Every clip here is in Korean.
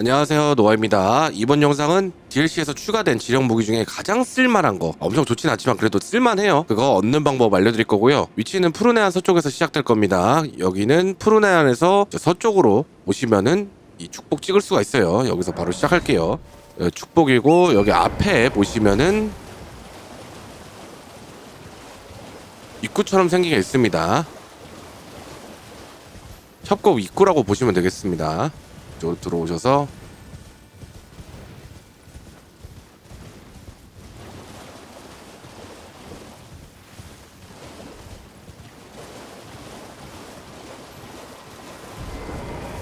안녕하세요 노아입니다. 이번 영상은 DLC에서 추가된 지령 무기 중에 가장 쓸만한 거. 엄청 좋진 않지만 그래도 쓸만해요. 그거 얻는 방법 알려드릴 거고요. 위치는 푸르네안 서쪽에서 시작될 겁니다. 여기는 푸르네안에서 저 서쪽으로 오시면은 이 축복 찍을 수가 있어요. 여기서 바로 시작할게요. 어, 축복이고 여기 앞에 보시면은 입구처럼 생긴 게 있습니다. 협곡 입구라고 보시면 되겠습니다 이쪽으로 들어오셔서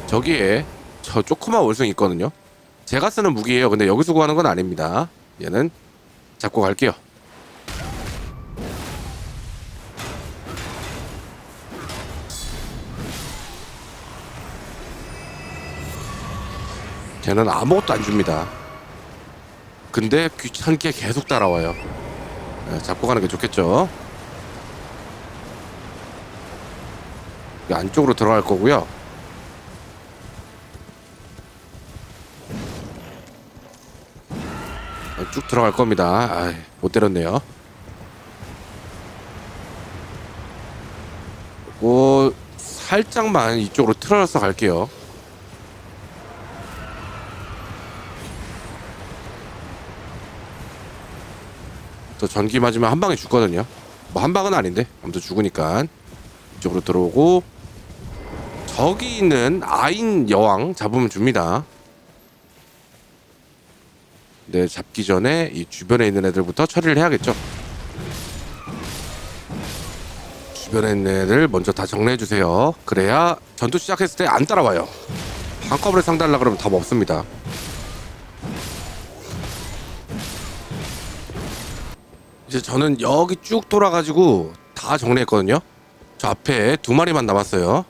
저기에 저 조그만 월성이 있거든요. 제가 쓰는 무기예요. 근데 여기서 구하는 건 아닙니다. 얘는 잡고 갈게요 걔는 아무것도 안 줍니다. 근데 귀찮게 계속 따라와요. 네, 잡고 가는 게 좋겠죠. 이 안쪽으로 들어갈 거고요. 어, 쭉 들어갈 겁니다. 아, 못 때렸네요. 살짝만 이쪽으로 틀어서 갈게요. 저 전기 맞으면 한 방에 죽거든요. 뭐 한 방은 아닌데 아무튼 죽으니까 이쪽으로 들어오고 저기 있는 아인 여왕 잡으면 줍니다. 네 잡기 전에 이 주변에 있는 애들부터 처리를 해야겠죠. 주변에 있는 애들 먼저 다 정리해 주세요. 그래야 전투 시작했을 때 안 따라와요. 한꺼번에 상달라 그러면 답 없습니다. 이제 저는 여기 쭉 돌아가지고 다 정리했거든요. 저 앞에 두 마리만 남았어요.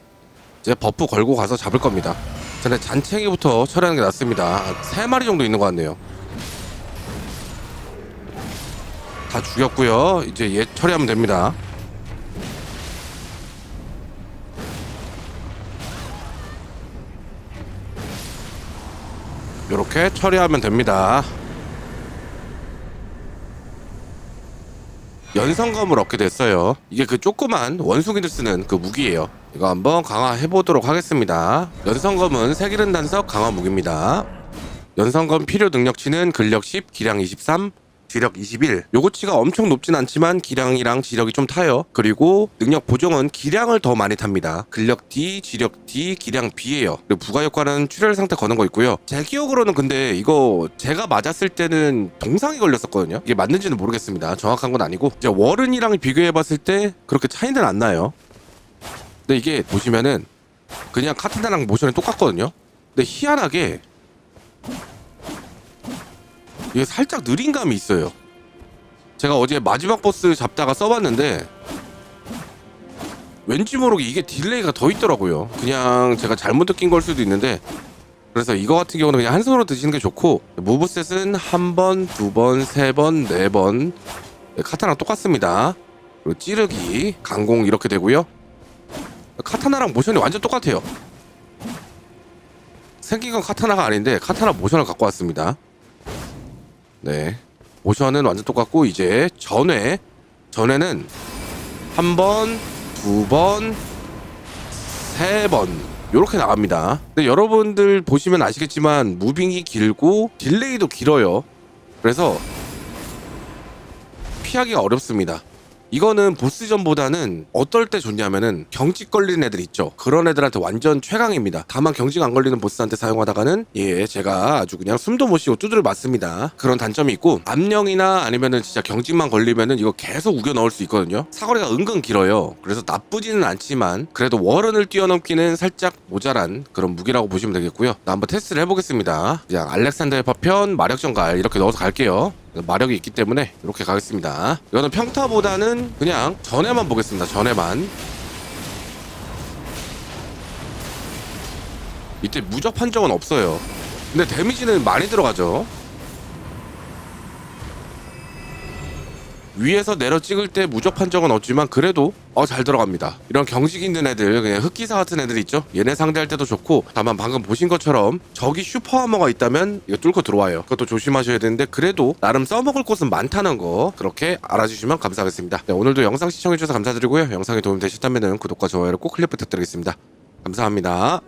이제 버프 걸고 가서 잡을 겁니다. 전에 잔챙이부터 처리하는 게 낫습니다. 세 마리 정도 있는 것 같네요. 다 죽였고요. 이제 얘 처리하면 됩니다. 이렇게 처리하면 됩니다. 연성검을 얻게 됐어요. 이게 그 조그만 원숭이들 쓰는 그 무기예요. 이거 한번 강화해 보도록 하겠습니다. 연성검은 세기른 단석 강화 무기입니다. 연성검 필요 능력치는 근력 10, 기량 23, 지력 21. 요거치가 엄청 높진 않지만 기량이랑 지력이 좀 타요. 그리고 능력 보정은 기량을 더 많이 탑니다. 근력 D, 지력 D, 기량 B예요. 그리고 부가 효과는 출혈 상태 거는 거 있고요. 제 기억으로는 근데 이거 제가 맞았을 때는 동상이 걸렸었거든요. 이게 맞는지는 모르겠습니다. 정확한 건 아니고 이제 워른이랑 비교해봤을 때 그렇게 차이는 안 나요. 근데 이게 보시면은 그냥 카트나랑 모션이 똑같거든요. 근데 희한하게 이게 살짝 느린 감이 있어요. 제가 어제 마지막 보스 잡다가 써봤는데 왠지 모르게 이게 딜레이가 더 있더라고요. 그냥 제가 잘못 느낀 걸 수도 있는데 그래서 이거 같은 경우는 그냥 한 손으로 드시는 게 좋고 무브셋은 한 번, 두 번, 세 번, 네번 카타랑 똑같습니다. 그리고 찌르기, 강공 이렇게 되고요. 카타나랑 모션이 완전 똑같아요. 생긴 건 카타나가 아닌데 카타나 모션을 갖고 왔습니다. 네. 모션은 완전 똑같고 이제 전회 전회는 한 번, 두 번, 세번 요렇게 나갑니다. 근데 여러분들 보시면 아시겠지만 무빙이 길고 딜레이도 길어요. 그래서 피하기가 어렵습니다. 이거는 보스전보다는 어떨 때 좋냐면은 경직 걸리는 애들 있죠. 그런 애들한테 완전 최강입니다. 다만 경직 안 걸리는 보스한테 사용하다가는 예 제가 아주 그냥 숨도 못 쉬고 두드려 맞습니다. 그런 단점이 있고 암령이나 아니면은 진짜 경직만 걸리면은 이거 계속 우겨 넣을 수 있거든요. 사거리가 은근 길어요. 그래서 나쁘지는 않지만 그래도 워런을 뛰어넘기는 살짝 모자란 그런 무기라고 보시면 되겠고요. 나 한번 테스트를 해보겠습니다. 그냥 알렉산더의 파편 마력 전갈 이렇게 넣어서 갈게요. 마력이 있기 때문에 이렇게 가겠습니다. 이거는 평타보다는 그냥 전에만 보겠습니다. 전에만. 이때 무적 판정은 없어요. 근데 데미지는 많이 들어가죠. 위에서 내려 찍을 때 무적 판정은 없지만 그래도 어 잘 들어갑니다. 이런 경직 있는 애들 그냥 흑기사 같은 애들 있죠. 얘네 상대할 때도 좋고 다만 방금 보신 것처럼 저기 슈퍼하머가 있다면 이거 뚫고 들어와요. 그것도 조심하셔야 되는데 그래도 나름 써먹을 곳은 많다는 거 그렇게 알아주시면 감사하겠습니다. 네, 오늘도 영상 시청해주셔서 감사드리고요. 영상이 도움되셨다면 구독과 좋아요를 꼭 클릭 부탁드리겠습니다. 감사합니다.